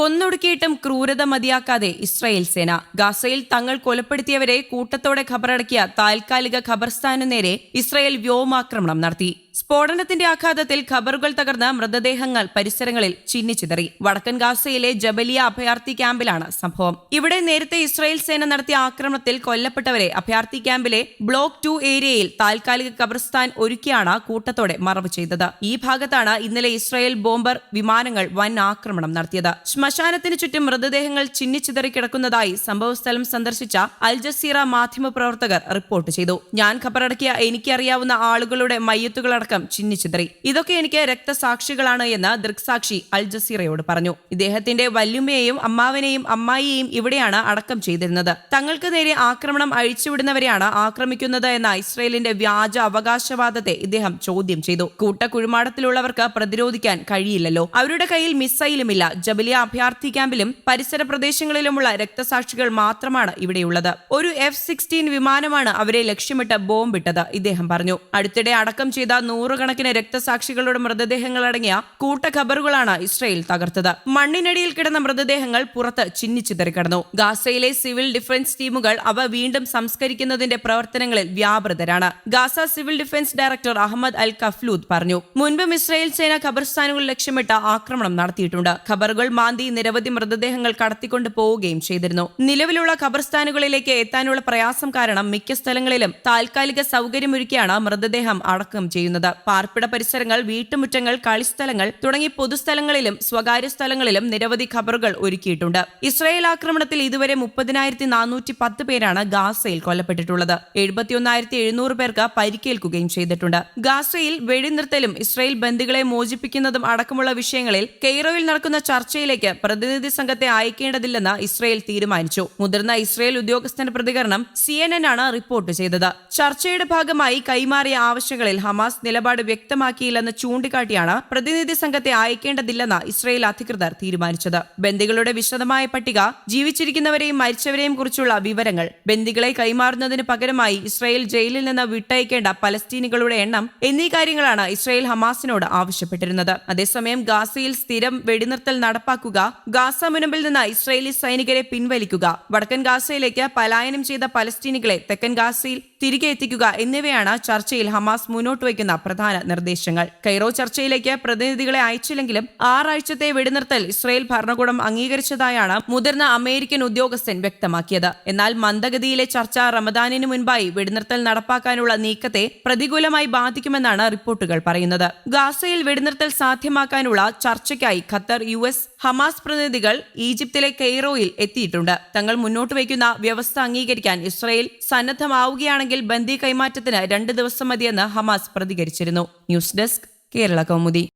കൊന്നൊടുക്കിയിട്ടും ക്രൂരത മതിയാക്കാതെ ഇസ്രായേൽ സേന. ഗാസയിൽ തങ്ങൾ കൊലപ്പെടുത്തിയവരെ കൂട്ടത്തോടെ ഖബറടക്കിയ താൽക്കാലിക ഖബർസ്ഥാനു നേരെ ഇസ്രായേൽ വ്യോമാക്രമണം നടത്തി. സ്ഫോടനത്തിന്റെ ആഘാതത്തിൽ ഖബറുകൾ തകർന്ന മൃതദേഹങ്ങൾ പരിസരങ്ങളിൽ ചിന്നിച്ചിതറി വടക്കൻ ഗാസയിലെ ജബലിയ അഭയാർത്ഥി ക്യാമ്പിലാണ് സംഭവം. ഇവിടെ നേരത്തെ ഇസ്രായേൽ സേന നടത്തിയ ആക്രമണത്തിൽ കൊല്ലപ്പെട്ടവരെ അഭയാർത്ഥി ക്യാമ്പിലെ ബ്ലോക്ക് ടു ഏരിയയിൽ താൽക്കാലിക ഖബർസ്ഥാൻ ഒരുക്കിയാണ് കൂട്ടത്തോടെ മറവ് ചെയ്തത്. ഈ ഭാഗത്താണ് ഇന്നലെ ഇസ്രായേൽ ബോംബർ വിമാനങ്ങൾ വൻ ആക്രമണം നടത്തിയത്. ശ്മശാനത്തിന് ചുറ്റും മൃതദേഹങ്ങൾ ചിന്നിച്ചിതറി കിടക്കുന്നതായി സംഭവസ്ഥലം സന്ദർശിച്ച അൽ ജസീറ മാധ്യമപ്രവർത്തകർ റിപ്പോർട്ട് ചെയ്തു. ഞാൻ ഖബറടക്കിയ എനിക്കറിയാവുന്ന ആളുകളുടെ മയ്യത്തുകളടക്കം ചിന്നിച്ചിതറി ഇതൊക്കെ എനിക്ക് രക്തസാക്ഷികളാണ് എന്ന് ദൃക്സാക്ഷി അൽ ജസീറയോട് പറഞ്ഞു. ഇദ്ദേഹത്തിന്റെ വല്യുമ്മയെയും അമ്മാവനെയും അമ്മായിയെയും ഇവിടെയാണ് അടക്കം ചെയ്തിരുന്നത്. തങ്ങൾക്ക് നേരെ ആക്രമണം അഴിച്ചുവിടുന്നവരെയാണ് ആക്രമിക്കുന്നത് എന്ന ഇസ്രയേലിന്റെ വ്യാജ അവകാശവാദത്തെ ഇദ്ദേഹം ചോദ്യം ചെയ്തു. കൂട്ടക്കുഴിമാടത്തിലുള്ളവർക്ക് പ്രതിരോധിക്കാൻ കഴിയില്ലല്ലോ. അവരുടെ കയ്യിൽ മിസൈലുമില്ല. ജബലിയ അഭയാർത്ഥി ക്യാമ്പിലും പരിസര പ്രദേശങ്ങളിലുമുള്ള രക്തസാക്ഷികൾ മാത്രമാണ് ഇവിടെയുള്ളത്. ഒരു എഫ് സിക്സ്റ്റീൻ വിമാനമാണ് അവരെ ലക്ഷ്യമിട്ട് ബോംബിട്ടത് ഇദ്ദേഹം പറഞ്ഞു. അടുത്തിടെ അടക്കം ചെയ്ത നൂറുകണക്കിന് രക്തസാക്ഷികളുടെ മൃതദേഹങ്ങൾ അടങ്ങിയ കൂട്ട ഖബറുകളാണ് ഇസ്രയേൽ തകർത്തത്. മണ്ണിനടിയിൽ കിടന്ന മൃതദേഹങ്ങൾ പുറത്ത് ചിഹ്നിച്ചു കിടന്നു ഗാസയിലെ സിവിൽ ഡിഫൻസ് ടീമുകൾ അവ വീണ്ടും സംസ്കരിക്കുന്നതിന്റെ പ്രവർത്തനങ്ങളിൽ വ്യാപൃതരാണ്. Gaza civil defence director Ahmed al കഫ്ലൂദ് പറഞ്ഞു. മുൻപും ഇസ്രായേൽ സേന ഖബർസ്ഥാനുകൾ ലക്ഷ്യമിട്ട് ആക്രമണം നടത്തിയിട്ടുണ്ട്. ഖബറുകൾ മാന്തി നിരവധി മൃതദേഹങ്ങൾ കടത്തിക്കൊണ്ട് പോവുകയും ചെയ്തിരുന്നു. നിലവിലുള്ള ഖബർസ്ഥാനുകളിലേക്ക് എത്താനുള്ള പ്രയാസം കാരണം മിക്ക സ്ഥലങ്ങളിലും താൽക്കാലിക സൗകര്യമൊരുക്കിയാണ് മൃതദേഹം അടക്കം ചെയ്യുന്നത്. പാർപ്പിട പരിസരങ്ങൾ വീട്ടുമുറ്റങ്ങൾ കളിസ്ഥലങ്ങൾ തുടങ്ങി പൊതുസ്ഥലങ്ങളിലും സ്വകാര്യ സ്ഥലങ്ങളിലും നിരവധി ഖബറുകൾ ഒരുക്കിയിട്ടുണ്ട്. ഇസ്രായേൽ ആക്രമണത്തിൽ ഇതുവരെ മുപ്പതിനായിരത്തി നാനൂറ്റി പത്ത് പേരാണ് ഗാസയിൽ കൊല്ലപ്പെട്ടിട്ടുള്ളത്. എഴുപത്തിയൊന്നായിരത്തി എഴുന്നൂറ് പേർക്ക് പരിക്കേൽക്കുകയും ചെയ്തിട്ടുണ്ട്. ഗാസയിൽ വെടിനിർത്തലും ഇസ്രായേൽ ബന്ദികളെ മോചിപ്പിക്കുന്നതും അടക്കമുള്ള വിഷയങ്ങളിൽ കെയ്റോയിൽ നടക്കുന്ന ചർച്ചയിലേക്ക് പ്രതിനിധി സംഘത്തെ അയക്കേണ്ടതില്ലെന്ന് ഇസ്രായേൽ തീരുമാനിച്ചു. മുതിർന്ന ഇസ്രായേൽ ഉദ്യോഗസ്ഥന്റെ പ്രതികരണം സി ആണ് റിപ്പോർട്ട് ചെയ്തത്. ചർച്ചയുടെ ഭാഗമായി കൈമാറിയ ആവശ്യങ്ങളിൽ ഹമാസ് നിലപാട് വ്യക്തമാക്കിയില്ലെന്ന് ചൂണ്ടിക്കാട്ടിയാണ് പ്രതിനിധി സംഘത്തെ അയക്കേണ്ടതില്ലെന്ന് ഇസ്രായേൽ അധികൃതർ തീരുമാനിച്ചത്. ബന്ദികളുടെ വിശദമായ പട്ടിക ജീവിച്ചിരിക്കുന്നവരെയും മരിച്ചവരെയും കുറിച്ചുള്ള വിവരങ്ങൾ ബന്ദികളെ കൈമാറുന്നതിന് പകരമായി ഇസ്രായേൽ ജയിലിൽ നിന്ന് വിട്ടയക്കേണ്ട പലസ്തീനികളുടെ എണ്ണം എന്നീ കാര്യങ്ങളാണ് ഇസ്രായേൽ ഹമാസിനോട് ആവശ്യപ്പെട്ടിരുന്നത്. അതേസമയം ഗാസയിൽ സ്ഥിരം വെടിനിർത്തൽ നടപ്പാക്കുക ഗാസ മുനമ്പിൽ നിന്ന് ഇസ്രായേലി സൈനികരെ പിൻവലിക്കുക വടക്കൻ ഗാസയിലേക്ക് പലായനം ചെയ്ത പലസ്തീനികളെ തെക്കൻ ഗാസയിൽ തിരികെ എത്തിക്കുക എന്നിവയാണ് ചർച്ചയിൽ ഹമാസ് മുന്നോട്ട് വയ്ക്കുന്ന പ്രധാന നിർദ്ദേശങ്ങൾ. കൈറോ ചർച്ചയിലേക്ക് പ്രതിനിധികളെ അയച്ചില്ലെങ്കിലും ആറാഴ്ചത്തെ വെടിനിർത്തൽ ഇസ്രയേൽ ഭരണകൂടം അംഗീകരിച്ചതായാണ് മുതിർന്ന അമേരിക്കൻ ഉദ്യോഗസ്ഥൻ വ്യക്തമാക്കിയത്. എന്നാൽ മന്ദഗതിയിലെ ചർച്ച റമദാനിന് മുൻപായി വെടിനിർത്തൽ നടപ്പാക്കാനുള്ള നീക്കത്തെ പ്രതികൂലമായി ബാധിക്കുമെന്നാണ് റിപ്പോർട്ടുകൾ പറയുന്നത്. ഗാസയിൽ വെടിനിർത്തൽ സാധ്യമാക്കാനുള്ള ചർച്ചയ്ക്കായി ഖത്തർ യു എസ് ഹമാസ് പ്രതിനിധികൾ ഈജിപ്തിലെ കെയ്റോയിൽ എത്തിയിട്ടുണ്ട്. തങ്ങൾ മുന്നോട്ട് വയ്ക്കുന്ന വ്യവസ്ഥ അംഗീകരിക്കാൻ ഇസ്രയേൽ സന്നദ്ധമാവുകയാണെങ്കിൽ ബന്ദി കൈമാറ്റത്തിന് രണ്ട് ദിവസം മതിയെന്ന് ഹമാസ് പ്രതികരിച്ചിരുന്നു. News desk Kerala Kaumudi.